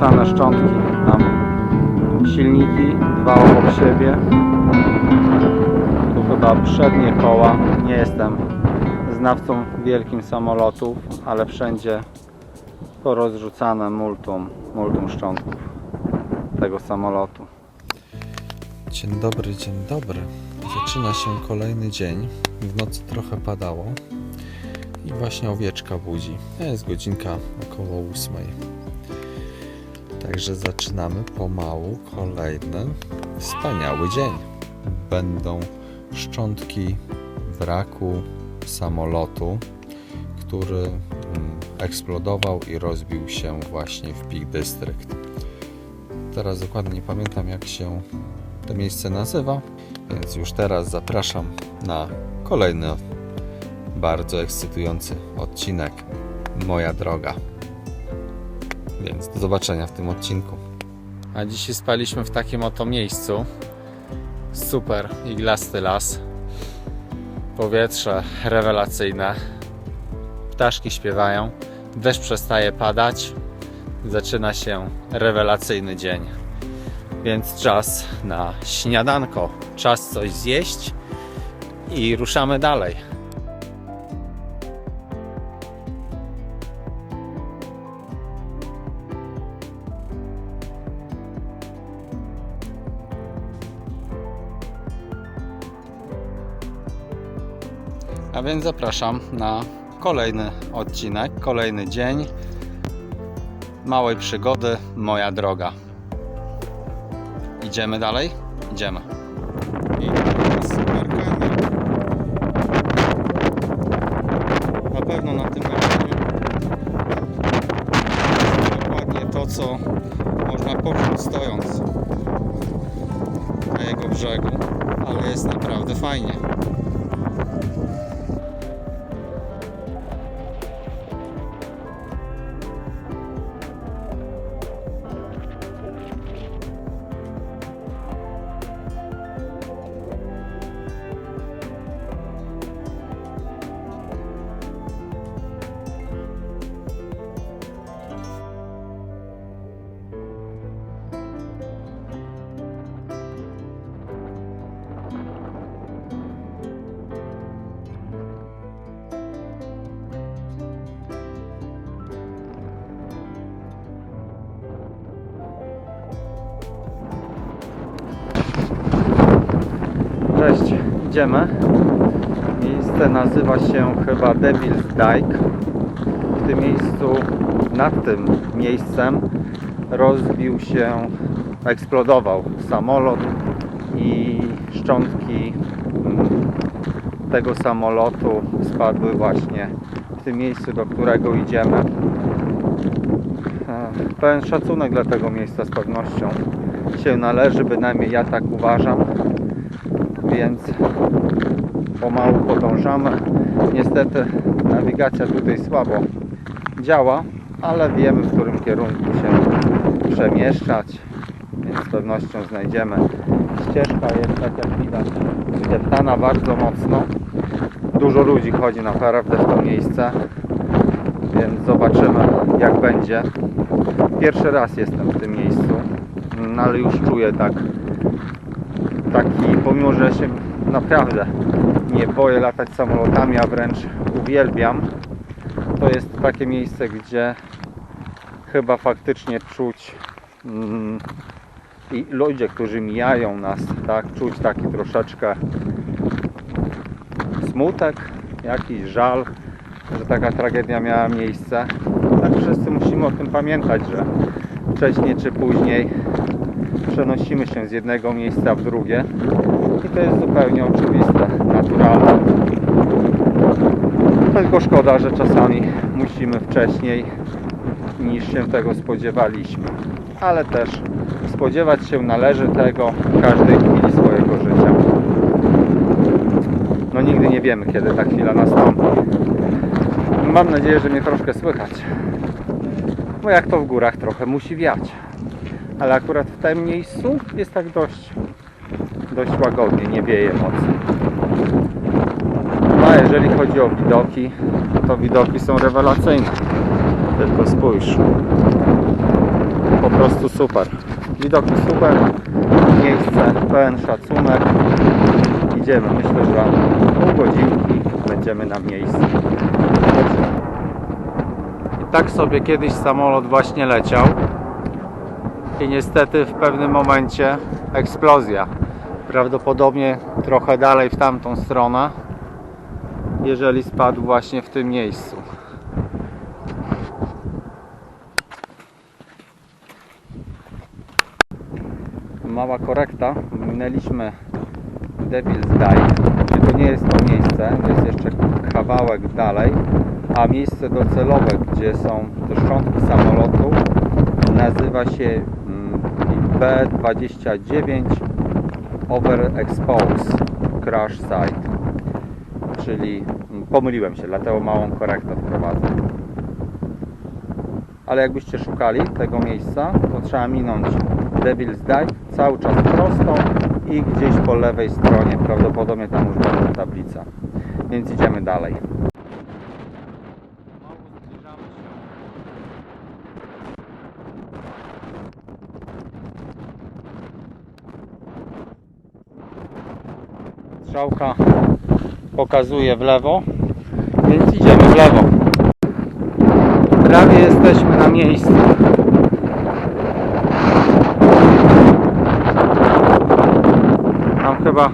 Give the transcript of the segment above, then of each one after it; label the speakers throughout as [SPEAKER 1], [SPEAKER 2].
[SPEAKER 1] porozrzucane szczątki. Tam silniki, dwa obok siebie. Tu chyba przednie koła. Nie jestem znawcą wielkim samolotów, ale wszędzie porozrzucane multum, multum szczątków tego samolotu.
[SPEAKER 2] Dzień dobry, dzień dobry. Zaczyna się kolejny dzień. W nocy trochę padało i właśnie owieczka budzi. Jest godzinka około ósmej. Także zaczynamy pomału kolejny wspaniały dzień. Będą szczątki wraku samolotu, który mm, eksplodował i rozbił się właśnie w Peak District. Teraz dokładnie nie pamiętam jak się to miejsce nazywa, więc już teraz zapraszam na kolejny bardzo ekscytujący odcinek Moja droga. Więc do zobaczenia w tym odcinku.
[SPEAKER 1] A dzisiaj spaliśmy w takim oto miejscu. Super iglasty las. Powietrze rewelacyjne. Ptaszki śpiewają. Deszcz przestaje padać. Zaczyna się rewelacyjny dzień. Więc czas na śniadanko. Czas coś zjeść i ruszamy dalej. A więc zapraszam na kolejny odcinek, kolejny dzień małej przygody, moja droga. Idziemy dalej? Idziemy. I teraz super kamień. Na pewno na tym będzie dokładnie to, co można poczuć stojąc na jego brzegu, ale jest naprawdę fajnie. Idziemy. Miejsce nazywa się chyba Devil's Dyke. W tym miejscu, nad tym miejscem rozbił się, eksplodował samolot i szczątki mm, tego samolotu spadły właśnie w tym miejscu, do którego idziemy. E, Pełen szacunek dla tego miejsca z pewnością się należy, bynajmniej ja tak uważam więc pomału podążamy. Niestety nawigacja tutaj słabo działa, ale wiemy w którym kierunku się przemieszczać, więc z pewnością znajdziemy. Ścieżka jest, tak jak widać, deptana bardzo mocno. Dużo ludzi chodzi naprawdę w to miejsce, więc zobaczymy jak będzie. Pierwszy raz jestem w tym miejscu, no ale już czuję tak taki, pomimo że się naprawdę nie boję latać samolotami, a wręcz uwielbiam, to jest takie miejsce, gdzie chyba faktycznie czuć mm, i ludzie, którzy mijają nas, tak, czuć taki troszeczkę smutek, jakiś żal, że taka tragedia miała miejsce. Tak wszyscy musimy o tym pamiętać, że wcześniej czy później przenosimy się z jednego miejsca w drugie i to jest zupełnie oczywiste, naturalne. Tylko szkoda, że czasami musimy wcześniej niż się tego spodziewaliśmy. Ale też spodziewać się należy tego w każdej chwili swojego życia. No nigdy nie wiemy, kiedy ta chwila nastąpi. Mam nadzieję, że mnie troszkę słychać. Bo jak to w górach trochę musi wiać ale akurat w tym miejscu jest tak dość, dość łagodnie, nie wieje mocno. No a jeżeli chodzi o widoki, to widoki są rewelacyjne. Tylko spójrz. Po prostu super. Widoki super, miejsce pełen szacunek. Idziemy, myślę, że pół godzinki będziemy na miejscu. I tak sobie kiedyś samolot właśnie leciał i niestety w pewnym momencie eksplozja. Prawdopodobnie trochę dalej w tamtą stronę, jeżeli spadł właśnie w tym miejscu. Mała korekta. Minęliśmy Devil's Dive. Czy to nie jest to miejsce? Jest jeszcze kawałek dalej. A miejsce docelowe, gdzie są te szczątki samolotu, nazywa się mm, B29 Overexpose Crash Site. Czyli pomyliłem się, dlatego małą korektę wprowadzę. Ale jakbyście szukali tego miejsca, to trzeba minąć Devil's Dive cały czas prosto i gdzieś po lewej stronie, prawdopodobnie tam już będzie tablica. Więc idziemy dalej. Strzałka pokazuje w lewo, więc idziemy w lewo. Prawie jesteśmy na miejscu. Tam chyba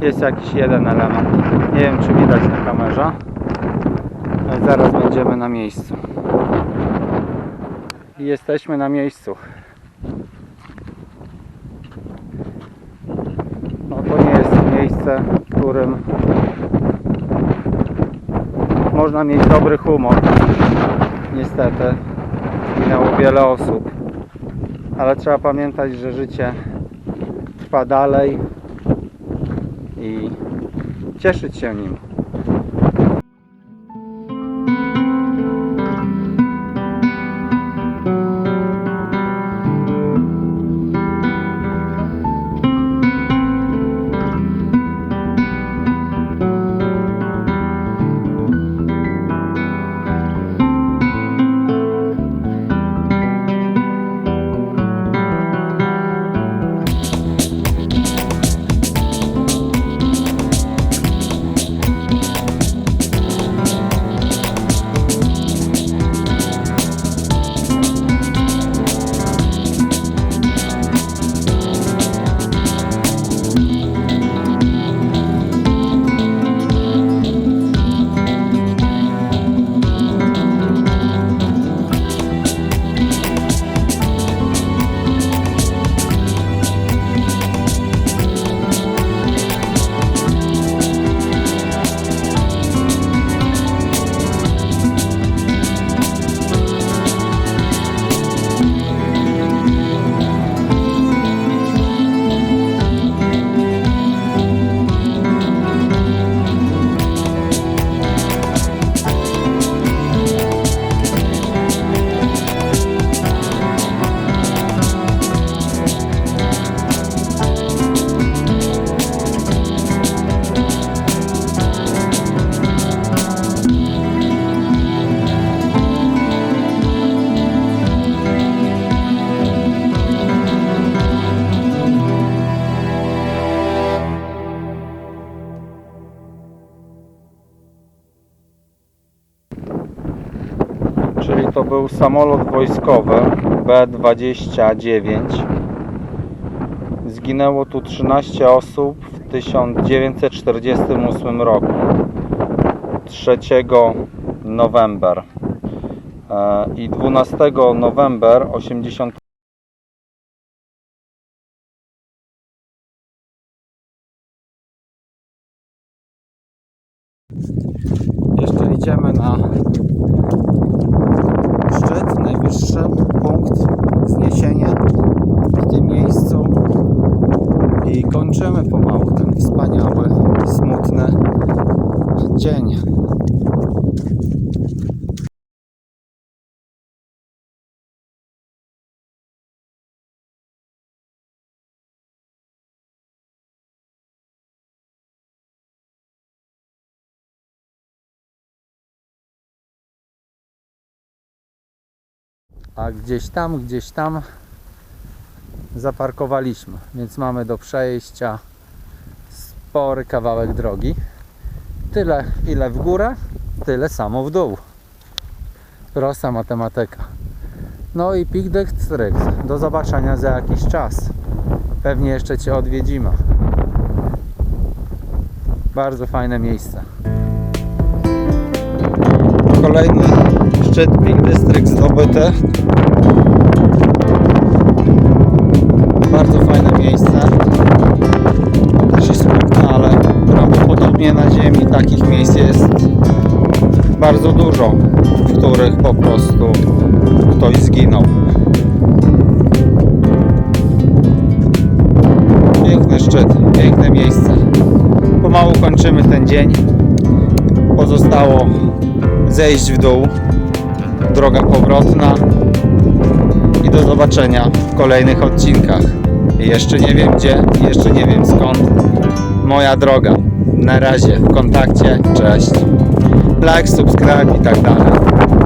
[SPEAKER 1] jest jakiś jeden element. Nie wiem czy widać na kamerze. Ale zaraz będziemy na miejscu. I jesteśmy na miejscu. No to nie jest miejsce, w którym można mieć dobry humor. Niestety zginęło wiele osób. Ale trzeba pamiętać, że życie trwa dalej i cieszyć się nim. Był samolot wojskowy B-29. Zginęło tu 13 osób w 1948 roku. 3 november E, i 12 november 80 dzień. a gdzieś tam, gdzieś tam zaparkowaliśmy, więc mamy do przejścia spory kawałek drogi. Tyle ile w górę, tyle samo w dół. Prosta matematyka. No i Pik Dextryx. Do zobaczenia za jakiś czas. Pewnie jeszcze Cię odwiedzimy. Bardzo fajne miejsce. Kolejny szczyt Pik District zdobyty. Bardzo dużo, w których po prostu ktoś zginął. Piękny szczyt, piękne miejsce. Pomału kończymy ten dzień. Pozostało zejść w dół. Droga powrotna. I do zobaczenia w kolejnych odcinkach. Jeszcze nie wiem gdzie, jeszcze nie wiem skąd. Moja droga. Na razie w kontakcie. Cześć. Like, subscribe i tak dalej.